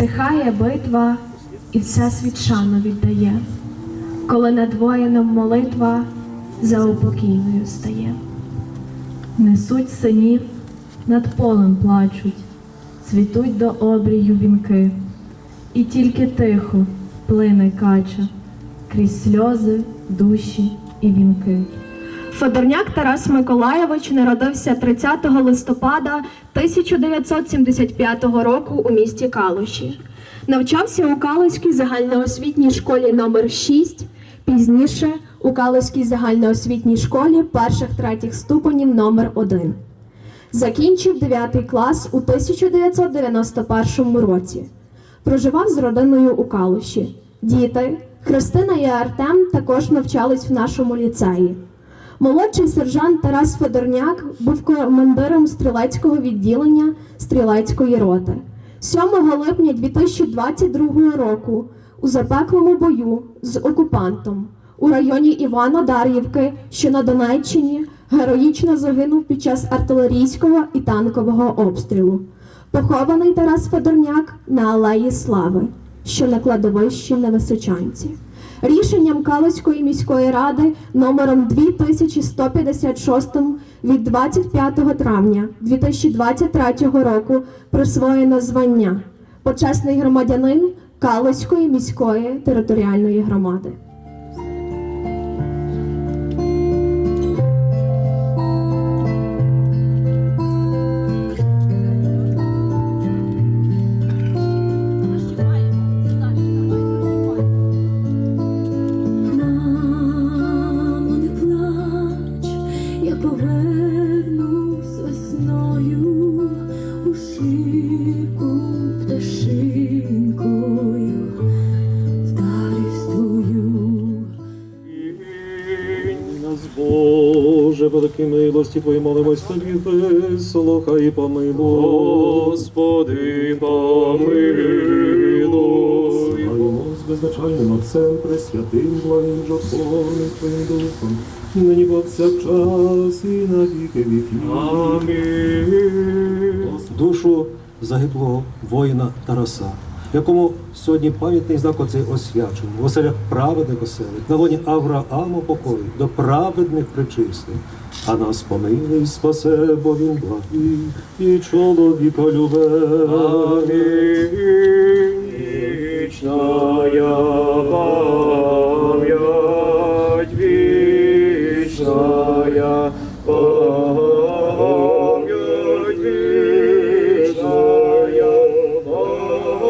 Стихає битва, і все світ шану віддає, коли над воїном молитва за упокійною стає. Несуть синів, над полем плачуть, цвітуть до обрію вінки, і тільки тихо плине кача крізь сльози, душі і вінки. Федорняк Тарас Миколайович народився 30 листопада 1975 року у місті Калуші. Навчався у Калуській загальноосвітній школі номер 6 пізніше у Калуській загальноосвітній школі перших третіх ступенів номер 1 Закінчив 9 клас у 1991 році. Проживав з родиною у Калуші. Діти Христина і Артем також навчались в нашому ліцеї. Молодший сержант Тарас Федорняк був командиром стрілецького відділення стрілецької роти. 7 липня 2022 року у запеклому бою з окупантом у районі Івано-Дар'ївки, що на Донеччині, героїчно загинув під час артилерійського і танкового обстрілу. Похований Тарас Федорняк на Алеї Слави, що на кладовищі на Височанці. Рішенням Калицької міської ради номером 2156 від 25 травня 2023 року присвоєно звання почесний громадянин Калицької міської територіальної громади. У шику пташинкою старістую. Прийми нас, Боже, великі милості Твої молимось тобі, вислухай і помилуй. Господи, помилуй. Знаємо з беззначальним Отцем, Пресвятим, благим Жотворним Твоїм Духом, нині повсякчас і на віки віків. Амінь. душу загиблого воїна Тараса, якому сьогодні пам'ятний знак оцей освячений, в оселях праведних оселих, на лоні Авраама покої, до праведних причислих. А нас помилуй, спасе, бо він благий і чоловіка любе. Амінь. Вічная вічная пам'ять, вічная пам'ять,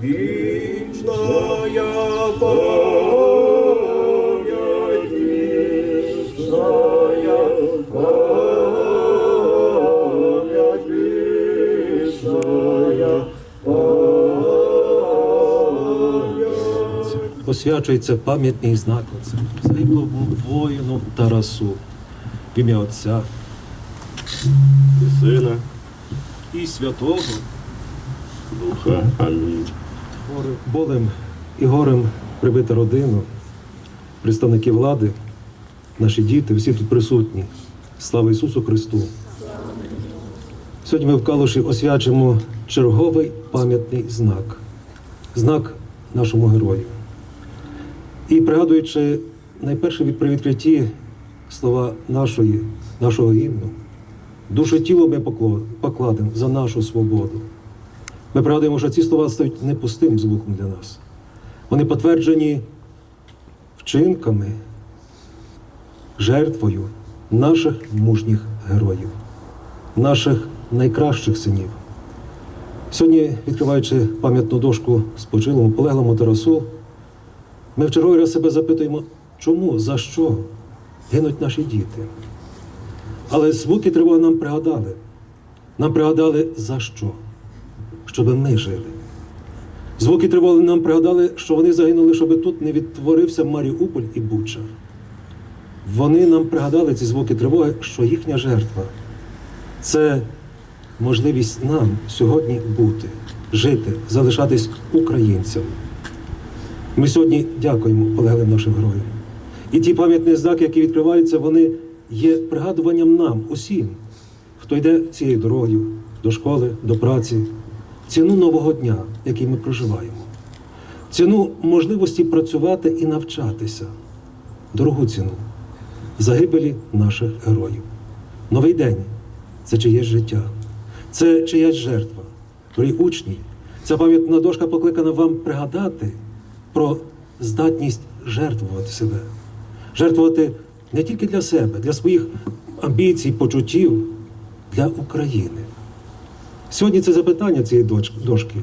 вічная Освячується пам'ятний знак загиблому воїну Тарасу. В ім'я Отця І Сина, і святого. Духа, Амінь. Болем і горем прибита родину, представники влади, наші діти, всі тут присутні. Слава Ісусу Христу! Сьогодні ми в Калуші освячимо черговий пам'ятний знак, знак нашому герою. І пригадуючи найперше при відкритті слова нашої, нашого гімну, душу тіло ми покладемо за нашу свободу. Ми пригадуємо, що ці слова стають не пустим звуком для нас. Вони підтверджені вчинками, жертвою наших мужніх героїв, наших найкращих синів. Сьогодні, відкриваючи пам'ятну дошку спочилому полеглому Тарасу, ми в черговий раз себе запитуємо, чому, за що гинуть наші діти. Але звуки тривоги нам пригадали. Нам пригадали за що щоб ми жили. Звуки тривоги нам пригадали, що вони загинули, щоб тут не відтворився Маріуполь і Буча. Вони нам пригадали ці звуки тривоги, що їхня жертва це можливість нам сьогодні бути, жити, залишатись українцями. Ми сьогодні дякуємо полеглим нашим героям. І ті пам'ятні знаки, які відкриваються, вони є пригадуванням нам, усім, хто йде цією дорогою до школи, до праці, ціну нового дня, який ми проживаємо, ціну можливості працювати і навчатися, дорогу ціну загибелі наших героїв. Новий день це чиєсь життя, це чиясь жертва. Дорогі учні, ця пам'ятна дошка покликана вам пригадати про здатність жертвувати себе, жертвувати не тільки для себе, для своїх амбіцій, почуттів, для України. Сьогодні це запитання цієї дошки,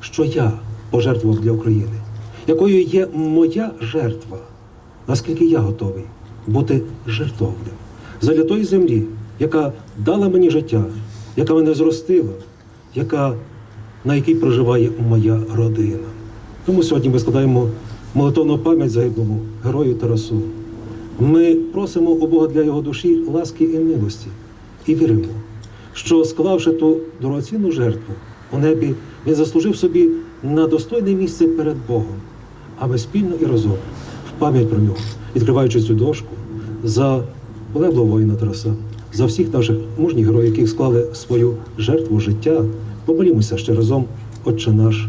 що я пожертвував для України, якою є моя жертва, наскільки я готовий бути жертовним задля тої землі, яка дала мені життя, яка мене зростила, яка, на якій проживає моя родина. Тому сьогодні ми складаємо молитовну пам'ять загиблому герою Тарасу. Ми просимо у Бога для його душі ласки і милості і віримо, що склавши ту дорогоцінну жертву у небі, він заслужив собі на достойне місце перед Богом, а ми спільно і разом в пам'ять про нього, відкриваючи цю дошку за полеглого воїна Тараса, за всіх наших мужніх героїв, які склали свою жертву життя, помолімося ще разом, Отче наш,